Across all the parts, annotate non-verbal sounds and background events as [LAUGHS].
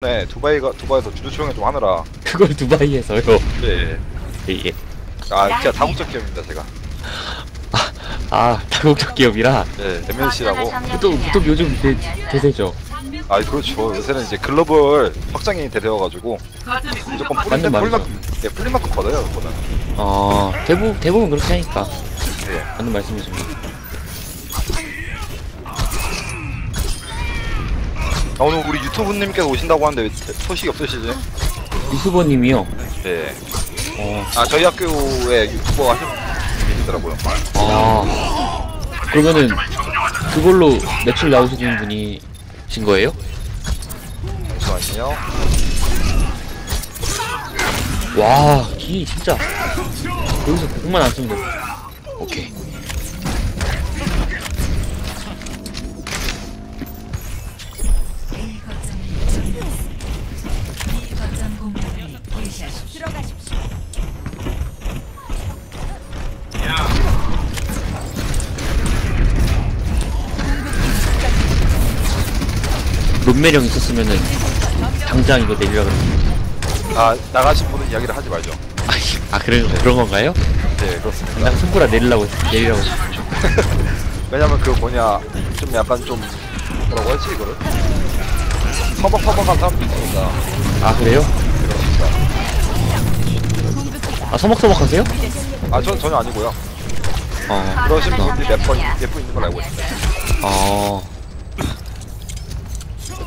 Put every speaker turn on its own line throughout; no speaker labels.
네, 두바이가 두바이에서 주주 조용히 좀 하느라.
그걸 두바이에서요.
네.
예, 예.
아, 진짜 다국적 기업입니다, 제가.
아, 다국적 기업이라
네, MNC라고.
또, 또 요즘 대, 대세죠.
아, 그렇죠. 요새는 이제 글로벌 확장이 되어가지고 무조건 뿌린
맞는
데 뿌린
말이죠.
만큼, 예, 만큼 걷어요, 그거는.
어, 대부분, 대부분 그렇게 하니까.
예.
맞는 말씀이십니다.
아, 오늘 우리 유튜브님께서 오신다고 하는데 왜 소식이 없으시지?
유수버님이요.
네.
어,
아, 저희 학교에 유튜버 하시는 분이 계시더라고요.
아. 그러면은, 그걸로 매출 나오시는 분이 신 거예요?
잠시만요.
와, 기 진짜. 여기서 그것만 안 쓰면 돼. 오케이. 론매령 있었으면은 당장 이거 내리라 그랬는데
아, 나가신 분은 이야기를 하지 말죠.
아, 아 그런 그런 건가요?
네, 그렇습니다.
당장 승부라 내리려고 했- 내리라고 했- [LAUGHS]
왜냐면 그 뭐냐, 좀 약간 좀, 뭐라고 하지, 이거를? 서먹서먹한 사람도 있으니까.
아 그래요?
그렇습니다.
아 서먹서먹 하세요?
아, 전 전혀 아니고요.
어,
그러신 분들이 몇 번, 몇분 있는 걸 알고 있습니다.
어.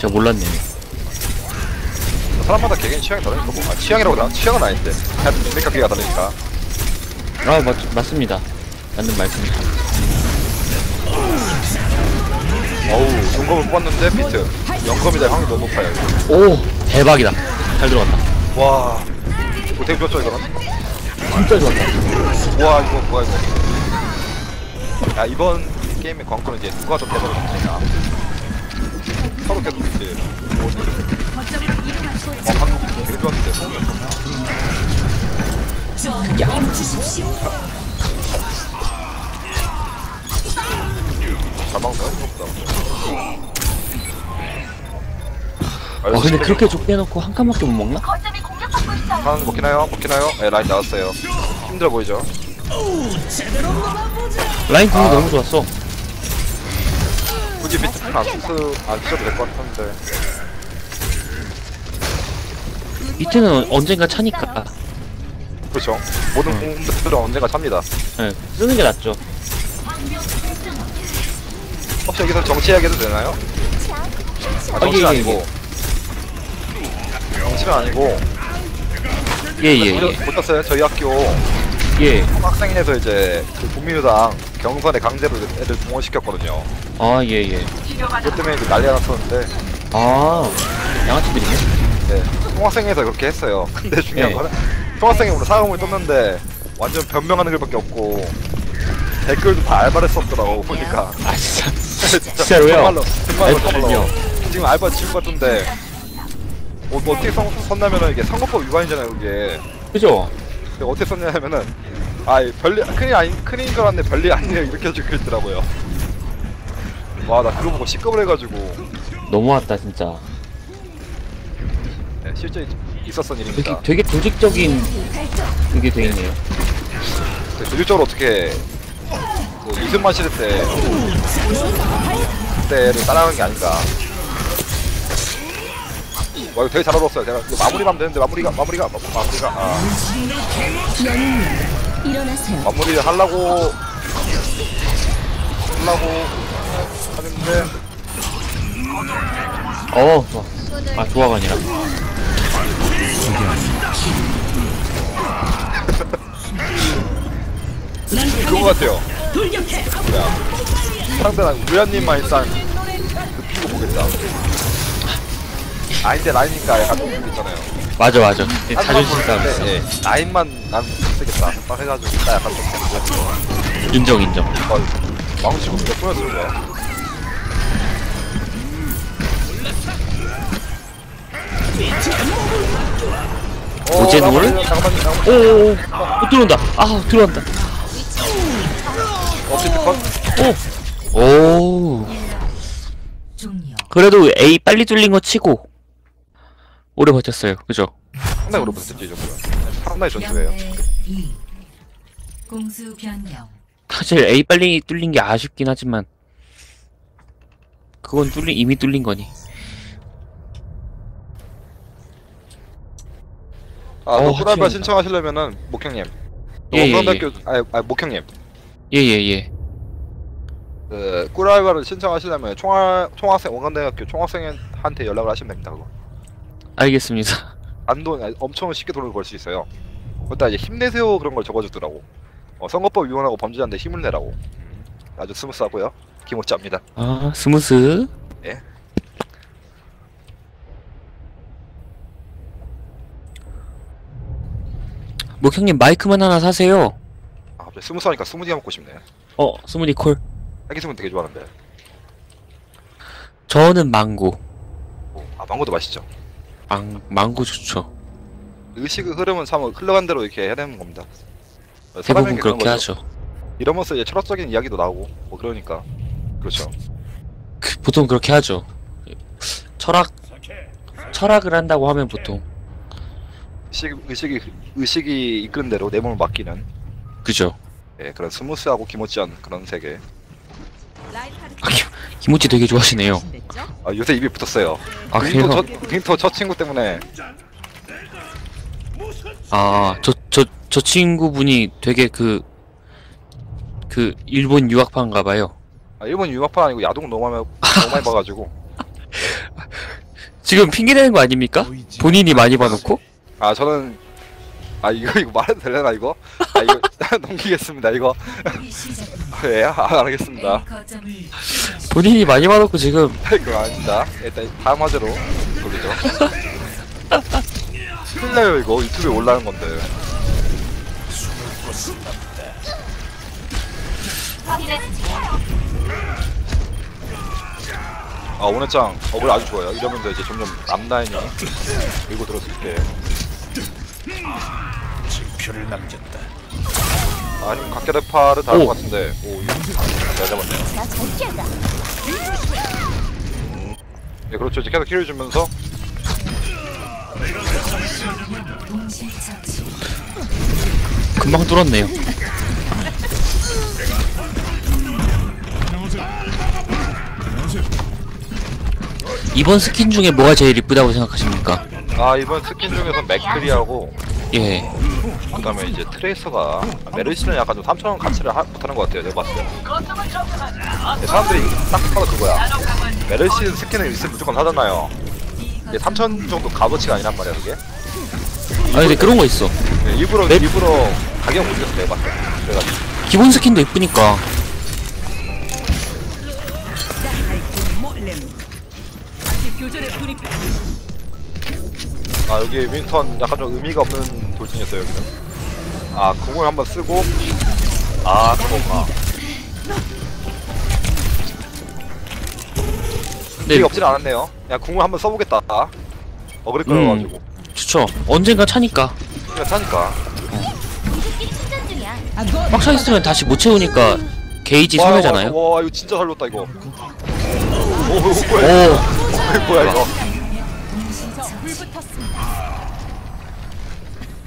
제가 몰랐네요.
사람마다 개개인 취향이 다르니까 뭐. 아, 취향이라고 나 취향은 아닌데. 하여튼 생각하기가 다르니까.
아 맞, 맞습니다. 맞는 말씀이죠.
어우, 용검을 뽑았는데 비트. 영검이다 확률 너무 높아요.
오 대박이다. 잘 들어갔다.
와. 이거 되게 좋았죠, 이거는?
진짜 좋았다.
와, 이거 뭐야, 이거. 야, 이번 게임의 관건은 이제 누가 더 대박을 쳤느냐. 서로 계속 이제. 뭐, 어, 방금 되게 좋았는데, 소음이 없었나? 잘 막네, 생각보다.
와 근데 그렇게 좁게 해놓고 한 칸밖에 못 먹나?
하는 먹히나요? 먹히나요? 네, 라인 나왔어요. 힘들어 보이죠?
라인 공이
아.
너무 좋았어.
굳이 비트는 안, 쓰, 안 쓰셔도 될 것 같은데.
이트는 언젠가 차니까
그렇죠. 모든 공들은 언젠가 찹니다.
예, 쓰는 게 낫죠.
혹시 여기서 정치 이야기해도 되나요? 아,
아, 예,
아니고. 정치는 아니고.
예예예.
못, 못 땄어요. 저희 학교
예.
학생회에서 이제 그 국민의당 경선에 강제로 애들 동원시켰거든요.
아 예예.
그것 때문에 이제 난리가 났었는데,
아 양아치들이네.
네. 총학생회에서 그렇게 했어요. [LAUGHS] 근데 중요한
네.
거는 총학생회 오늘 사과문을 떴는데 완전 변명하는 글밖에 없고 댓글도 다 알바를 썼더라고 보니까.
아 진짜. [LAUGHS]
진짜
진짜로요?
정말로 정말로? 정말로 지금 알바 지금 같은데 어, 뭐 어떻게 선, 썼냐면은 이게 선거법 위반이잖아요 이게
그죠?
근데 어떻게 썼냐면은 아 별일 큰일 아닌 큰일인 줄 알았는데 별일 아니에요 이렇게 적혀 있더라고요 와 나 그거 보고 시끄러 해가지고
너무했다 진짜.
네, 실제 있었던
되게
일입니다
되게 조직적인 그게 되겠네요.
조직적으로 어떻게 뭐 이승만 시대 때 그때를 따라가는 게 아닌가 와 이거 되게 잘 얻었어요 제가 이거 마무리만 하면 되는데 마무리가 마무리가 마, 마무리가 아
일어나세요.
마무리를 하려고 하려고 하는데
어 좋아. 아 좋아가 아니라.
그거 같아요 뭐야 상대랑 우연님만 일단 그 피고 보겠다 아닌데 라인이니까 약간 좀 있잖아요
맞아 맞아. 자존심 싸움 있어.
예, 라인만 난 쓰겠다 딱 해가지고 딱 약간 좀
인정 인정.
어, 망치고 몇 번을 쓰는 거야 어,
어제 노을?
잠깐만요, 잠깐만요.
오오오. 어, 들어온다. 아 들어온다.
어쨌든 컷.
오. 오. 그래도 A 빨리 뚫린 거 치고 오래 버텼어요. 그죠?
상당히 오래 버텼지 이 정도면 상당히 전투예요
영대 2 공수 변경
사실 A 빨리 뚫린 게 아쉽긴 하지만 그건 뚫린 이미 뚫린 거니.
아,
어,
또 쿠라바
확실합니다.
신청하시려면은 목형님
예, 예,
원광대학교 아니, 아니 목형님
예예 예.
그 꿀알바를 신청하시려면 총학 총학생 원광대학교 총학생한테 연락을 하시면 됩니다 그거
알겠습니다.
안돈 아니, 엄청 쉽게 돈을 벌 수 있어요 그다 이제 힘내세요 그런 걸 적어주더라고 어, 선거법 위반하고 범죄자인데 힘을 내라고 음, 아주 스무스하고요 기모짜입니다
아 스무스.
예.
목형님 마이크만 하나 사세요.
아 갑자기 스무스하니까 스무디가 먹고 싶네
어 스무디 콜.
딸기 스무 되게 좋아하는데
저는 망고.
오, 아 망고도 맛있죠
망 망고 좋죠.
의식의 흐름은 참 흘러간 대로 이렇게 해야 되는 겁니다 어,
대부분 그렇게
거죠.
하죠.
이러면서 이제 철학적인 이야기도 나오고 뭐 그러니까 그렇죠
그, 보통 그렇게 하죠. 철학 철학을 한다고 하면 보통
의식, 의식이 의식이 이끄는 대로 내 몸을 맡기는
그죠.
예, 그런 스무스하고 기모찌한 그런 세계
아, 김, 김우찌 되게 좋아하시네요.
아 요새 입이 붙었어요
아 그래요?
저, 윈터 저 친구 때문에
아 저 저 저 친구분이 되게 그 그 일본 유학파인가 봐요.
아, 일본 유학파 아니고 야동 너무 많이, 너무 많이 봐가지고 [LAUGHS]
지금 핑계 대는 거 아닙니까? 본인이 많이 봐놓고?
아 저는 아 이거 이거 말해도 되려나 이거? 아 이거 [LAUGHS] 넘기겠습니다 이거. 예 [LAUGHS] 아, 알겠습니다.
본인이 많이 봐놓고 지금 [LAUGHS]
그거 아닙니다. 일단 다음 화제로 돌리죠. 큰일 나요 이거. 유튜브에 올라가는 건데. 아 오늘장 어글 아주 좋아요. 이러면서 이제 점점 남라인이 밀고 들어서 이렇게
표를 남겼다.
아니면 각계대파를
오.
것 같은데 오 이거 잘 잡았네요 네 그렇죠 이제 계속 힐을 주면서
금방 뚫었네요. 이번 스킨 중에 뭐가 제일 이쁘다고 생각하십니까?
아 이번 스킨 중에서 맥크리하고
예.
그 다음에 이제 트레이서가 메르시는 약간 좀 3천원 가치를 하, 못하는 것 같아요 내가 봤을 때. 네, 사람들이 딱 봐도 그거야. 메르시 스킨을 있으면 무조건 사잖아요. 이게 3천 정도 값어치가 아니란 말이야 그게?
아 근데 그런 거 있어.
네, 일부러
네.
일부러 가격 올렸어 내가 봤을 때. 그래가지고.
기본 스킨도 이쁘니까.
아 여기 윈턴 약간 좀 의미가 없는 돌진이었어요 여기는. 아 궁을 한번 쓰고. 아 그거구나.
네,
의미가 없진 않았네요. 그냥 궁을 한번 써보겠다. 어그리 끌어가지고.
좋죠. 언젠가 차니까.
그냥 타니까.
꽉차 있으면 다시 못 채우니까 게이지
와,
소멸잖아요.
와, 와 이거 진짜 살렸다 이거. 오
오,
뭐야 이거. [LAUGHS] 뭐야 이거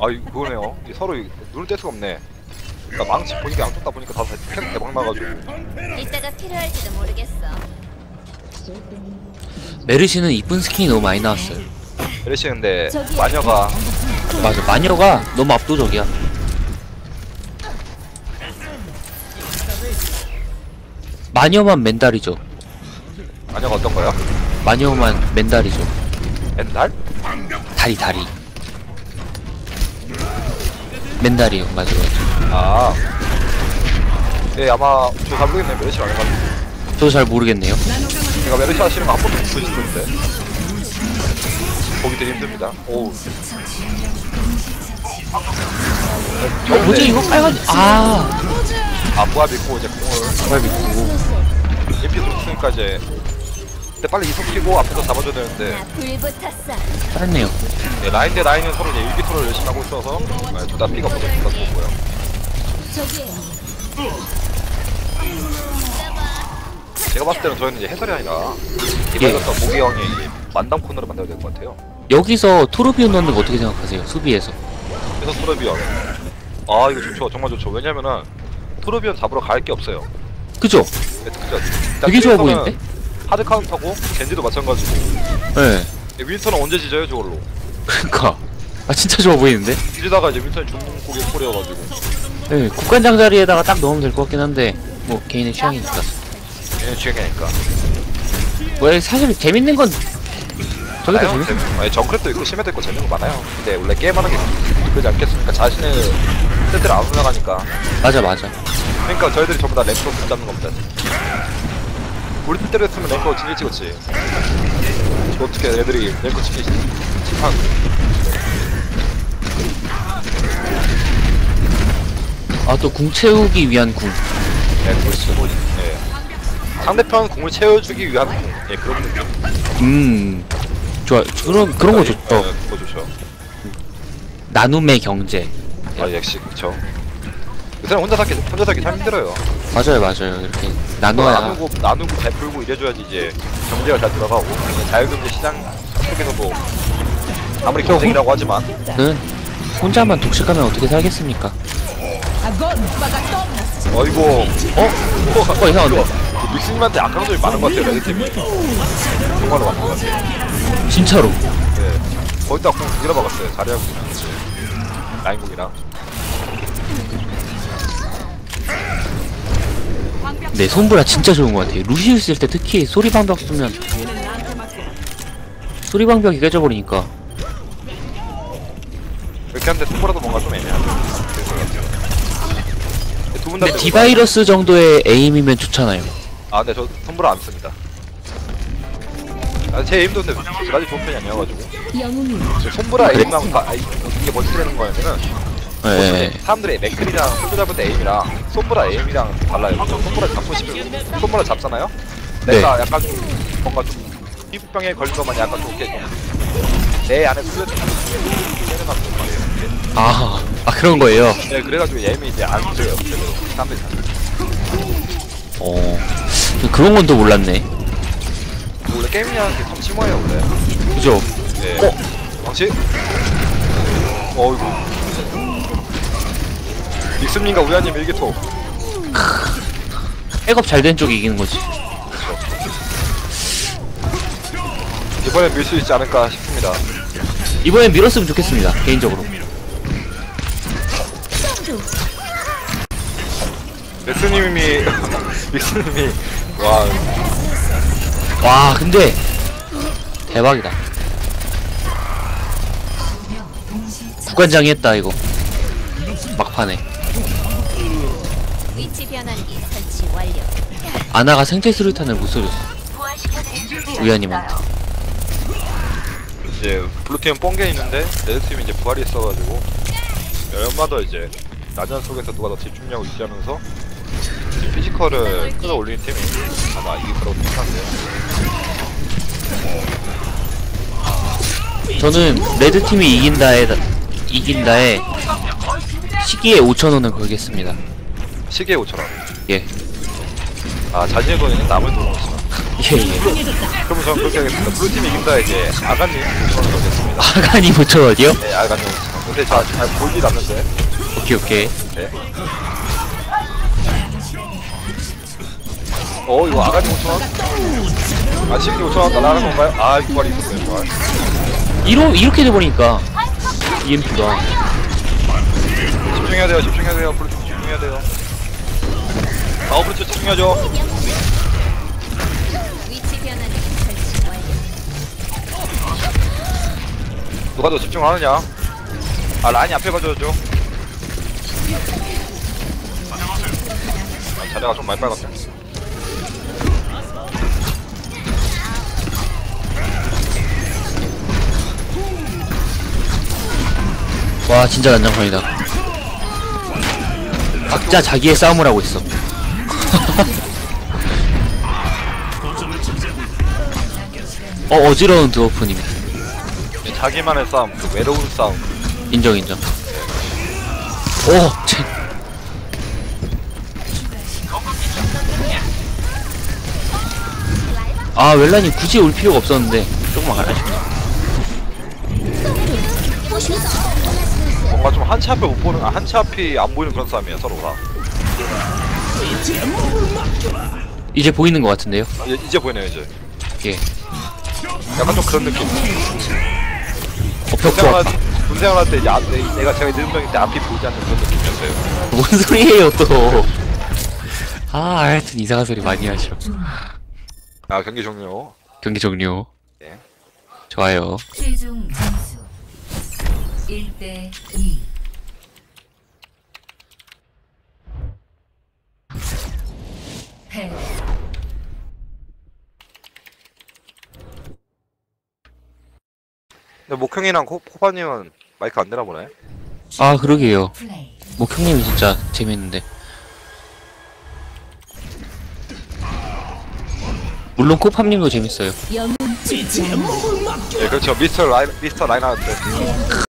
아 이거 그거네요 이 서로 이- 눈을 뗄 수가 없네 그러니까 망치 보니까 양쪽 다 보니까 다캔 대박 나가지고
이따가 필요할지도 모르겠어.
메르시는 이쁜 스킨이 너무 많이 나왔어요.
에레시 근데 마녀가
맞아, 마녀가 너무 압도적이야. 마녀만 맨달이죠.
마녀가 어떤 거야?
마녀만 맨달이죠.
맨날?
다리 다리. 맨달이요, 맞아 맞아.
아. 예, 아마 저잘 모르겠네요. 메르시 안 해가지고.
저도 잘 모르겠네요.
제가 메르시 하시는 거 한 번도 못 보시던데. 보기 되게 힘듭니다. 오.
어, 뭐지 이거 빨간? 아,
아, 부합 있고 이제 공을
정말 믿고.
예피 돌았으니까 이제. 근데 빨리 이속 키고 앞에서 잡아줘야 되는데
나 불붙었어.
잘했네요.
예, 라인 대 라인은 서로 이제 일기토를 열심히 하고 있어서 예, 둘다 피가 없어서 둘다 좋고요.
저기에요.
제가 봤을 때는 저희는 이제 해설이 아니라 이발부터 모기 형이 만담 코너를 만들어야 될 것 같아요.
여기서 토르비온 넣는 거 어떻게 생각하세요? 수비에서.
그래서 토르비언. 아 이거 좋죠. 정말 좋죠. 왜냐면은 토르비언 잡으러 갈 게 없어요.
그죠?
네, 그죠?
되게 좋아 보이는데?
하드 카운터고 겐지도 마찬가지고.
네.
윈스턴은 언제 지져요 저걸로?
그니까. 아, 진짜 좋아 보이는데?
지지다가 이제 윈스턴이 중국 고개 꼴이어가지고.
네, 국관장 자리에다가 딱 넣으면 될 것 같긴 한데, 뭐, 개인의 취향이니까.
얘는 취향이니까.
뭐, 사실 재밌는 건, 저게 더. 재밌어.
재밌- 아니 정크랩도 있고 심해도 있고 재밌는 거 많아요. 근데 원래 게임하는 게 그러지 않겠습니까? 자신의 세트를 안 올라가니까.
맞아, 맞아.
그러니까 저희들이 전부 다 랭커 붙잡는 겁니다. 우리 했으면 랭커 진일치 그치. 어떻게 애들이 랭커 치기 심한
아, 또 궁 채우기 위한 궁.
랭커 치고 예. 상대편 공을 채워주기 위한 공. 예 그런 느낌.
음. 좋아. 그런, 그런 거
예,
좋죠.
예, 그거 좋죠.
나눔의 경제.
아 역시 그쵸. 요새는 혼자 살기 혼자 살기 참 힘들어요.
맞아요, 맞아요. 이렇게 나눠야.
나누고 나누고 베풀고 이래줘야지 이제 경제가 잘 들어가고 자유경제 시장 속에서도 아무리 경쟁이라고 하지만
는 혼자만 독식하면 어떻게 살겠습니까?
어이구 어? 어?
어, 이상한데?
믹스님한테 악강점이 많은 것 같아요 레드팀이 정말로 많은 것 같아요
진짜로.
네 거기다 공 두개나 박았어요 자리하고 라인공이랑
네, 손보라 진짜 좋은 것 같아요. 루시우 쓸 때 특히 소리방벽 쓰면 소리방벽이 깨져버리니까
이렇게 하는데 손보라도 뭔가 좀 애매하죠 두분다
근데 디바이러스 정도의 에임이면 좋잖아요.
아 근데 저 손보라 안 씁니다 아, 제 에임도 근데 그다지 좋은 편이 아니어가지고
영웅이
저 손보라
그래?
에임랑 다, 아, 이게 뭔지 되는 거냐면은
네.
사람들의 맥클이랑 손보 잡을 때 에임이랑 손보라 에임이랑 달라요. 저 손보라 잡고 싶으면 손보라 잡잖아요.
네.
내가 약간 좀 뭔가 좀 피부병에 걸린 것만 약간 좀 이렇게 내 안에 풀려 때는 같은 말이에요.
아, 아 그런 거예요.
네, 그래가지고 에임이 이제 안 돼요. 사람들이 잘.
어, 그런 건 또 몰랐네.
원래 게임이라는 게참 심오해요 원래.
그죠?
네. 어, 왕치? 어이구. 닉슨님과 우야님 일기토.
백업 잘 된 쪽이 이기는 거지.
이번엔 밀수 있지 않을까 싶습니다.
이번엔 밀었으면 좋겠습니다. 개인적으로.
닉슨님이 닉슨님이 [LAUGHS] 와
와, 근데 대박이다. 국관장이 했다 이거. 막판에
위치 변환기 설치 완료.
아나가 생체 수류탄을 못 쏘줬어. 우연님한테.
이제 블루팀은 뽕게 있는데 레드팀이 이제 부활이 있어가지고 얼마더 이제 난전 속에서 누가 더 집중력을 유지하면서 피지컬을 끌어올리는 팀이 아마 이길 거라고 생각하는데요.
저는 레드 팀이 이긴다에 이긴다에 시기에 5천 원을 걸겠습니다.
시계 5천원.
예,
아 자신의 돈에는 남을 돈 없어.
예, 예.
그러면 저는 그렇게 하겠습니다. 블루팀이 이긴다 이제 아가님 5천원 넣겠습니다.
아가니 5천 원이요?
네 아가님 5천원. 근데 저잘 볼일 났는데.
오케이, 오케이.
네. 어 이거 아가님 5천원? 아 시계 5천원 날라가는 건가요? 아 부활이 있었어요 부활.
이로 이렇게 돼버리니까 EMP가
집중해야 돼요, 집중해야 돼요, 블루투 집중해야 돼요. 아, 블루투 집중해야죠.
위치.
누가 더 집중하느냐? 아, 라인이 앞에 가줘야죠. 아, 자리가 좀 많이 빨갛네.
와 진짜 난장판이다. 각자 자기의 싸움을 하고 있어. 어 어지러운 드워프님
자기만의 싸움, 그 외로운 싸움.
인정 인정. 오 쟤. 아 웰란이 굳이 올 필요가 없었는데 조금 아쉽네.
뭔가 좀 한치 앞에 못 보는 아, 한치 앞이 안 보이는 그런 싸움이에요 서로가
이제 보이는 것 같은데요?
아, 이제, 이제 보이네요 이제
예.
약간 좀 그런 느낌
어벽
군생활 군생활 할 때 이제 앞, 내, 내가 제가 능력일 때 앞이 보이지 않는 그런 느낌이었어요
뭔 소리예요 또? 아 하여튼 이상한 소리 많이 하셔.
아 경기 종료
경기 종료.
네.
좋아요.
최종 점수 1대 2
근데 목형이랑 코, 코파님은 마이크 안 되나 보네
아 그러게요. 목형님이 진짜 재밌는데. 물론 코팜님도 재밌어요.
예 그렇죠 미스터 라인 미스터 라인하트